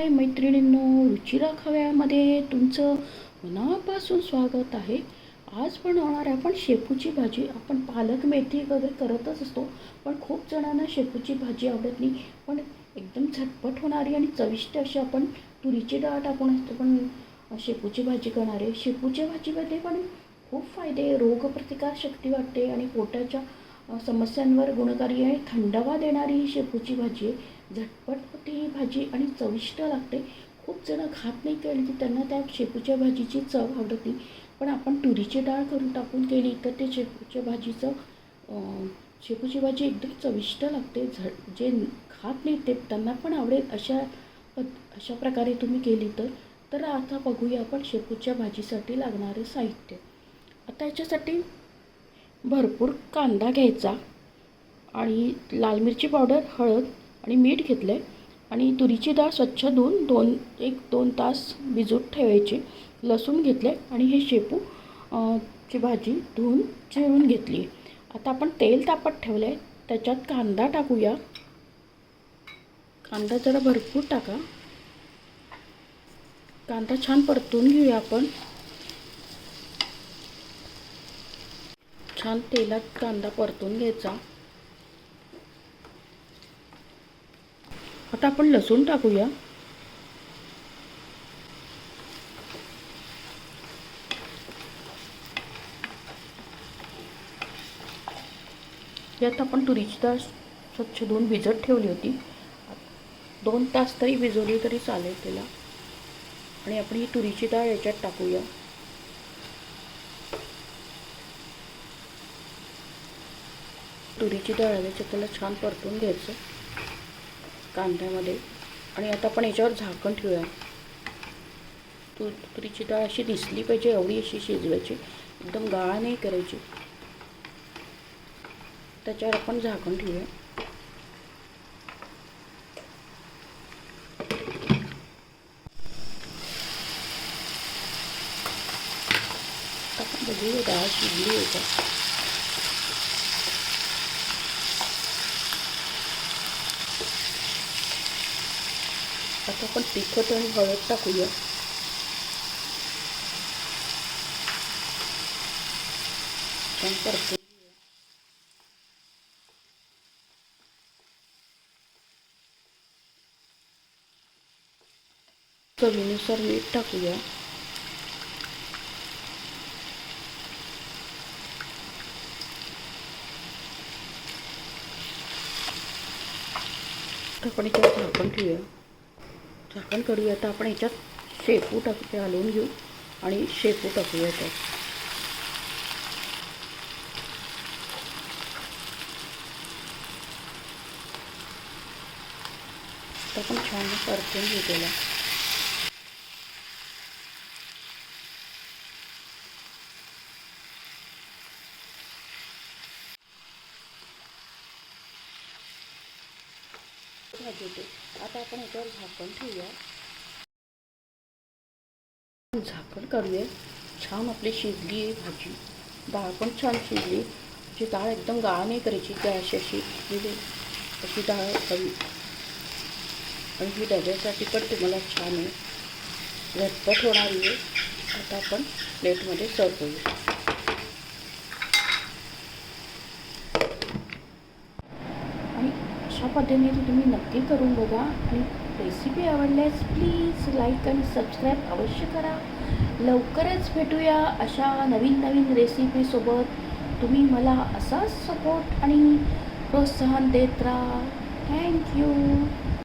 हाय मैत्रिणींनो रुचिरा खव्यामध्ये तुमचं मनापासून स्वागत आहे. आज बनवणार आहे. आपण शेपूची भाजी आपण पालक मेथी वगैरे करतच असतो पण खूप जणांना शेपूची भाजी आवडत नाही. पण एकदम झटपट होणारी आणि चविष्ट अशी आपण तुरीची डाळ टाकून असतो पण शेपूची भाजी करणार आहे. शेपूच्या भाजीमध्ये पण खूप फायदे रोगप्रतिकार शक्ती वाटते आणि पोटाच्या समस्यांवर गुणकारी आहे थंडावा देणारी ही शेपूची भाजी आहे. झटपट होते ही भाजी आणि चविष्ट लागते. खूप जण खात नाही कारण की त्यांना त्या शेपूच्या भाजीची चव आवडत नाही. पण आपण तुरीची डाळ करून टाकून केली तर ते शेपूच्या भाजीचं शेपूची भाजी एकदम चविष्ट लागते. झ जे खात नाही ते त्यांना पण आवडेल अशा पद अशा प्रकारे तुम्ही केली तर. तर आता बघूया आपण शेपूच्या भाजीसाठी लागणारे साहित्य. आता याच्यासाठी भरपूर कांदा घ्यायचा आणि लाल मिरची पावडर हळद आणि मीठ घेतलं आहे आणि तुरीची डाळ स्वच्छ धुवून दोन एक दोन तास भिजून ठेवायची. लसूण घेतलं आहे आणि हे शेपू ची भाजी धुवून चिरून घेतली आता आपण तेल तापत ठेवलं आहे त्याच्यात कांदा टाकूया. कांदा जरा भरपूर टाका. कांदा छान परतून घेऊया आपण. छान तेलात कांदा परतून घ्यायचा. आता आपण लसूण टाकूया. यात आपण तुरीची डाळ स्वच्छ धुवून भिजत ठेवली होती. दोन तास तरी भिजवली तरी चालेल त्याला आणि आपण ही तुरीची डाळ याच्यात टाकूया. तुरीची डाळ आहे त्याला छान परतून घ्यायचं कांद्यामध्ये. आणि आता आपण याच्यावर झाकण ठेवूया. तू तुरीची डाळ अशी दिसली पाहिजे एवढी अशी शिजवायची. एकदम गाळ नाही करायची. त्याच्यावर आपण झाकण ठेवूया. आपण बघूया डाळ शिजली आहे का. आता आपण तिखट आणि हळद टाकूया छान परतून घेऊया. चवीनुसार मीठ टाकूया आता आपण याच्यात झाकण ठेवूया झाकण करूया. आता आपण याच्यात शेपू टाकू घालून हलवून घेऊ आणि शेपू टाकूया त्यात आपण छान परतून घेतलेला. भाजी होते. आता आपण याच्यावर झाकण ठेवूया. झाकण काढूया छान आपली शिजली आहे भाजी. डाळ पण छान शिजली. जी डाळ एकदम गाळ नाही करायची गॅस अशी म्हणजे अशी डाळ हवी. आणि ही डब्यासाठी पण तुम्हाला छान आहे. झटपट होणारी आहे. आता आपण प्लेटमध्ये सर्व करूया आणि अशा पद्धतीने तुम्ही नक्की करून बघा. आणि रेसिपी आवडल्यास प्लीज लाईक आणि सबस्क्राईब अवश्य करा. लवकरच भेटूया अशा नवीन नवीन रेसिपीसोबत तुम्ही मला असाच सपोर्ट आणि प्रोत्साहन देत राहा. थँक्यू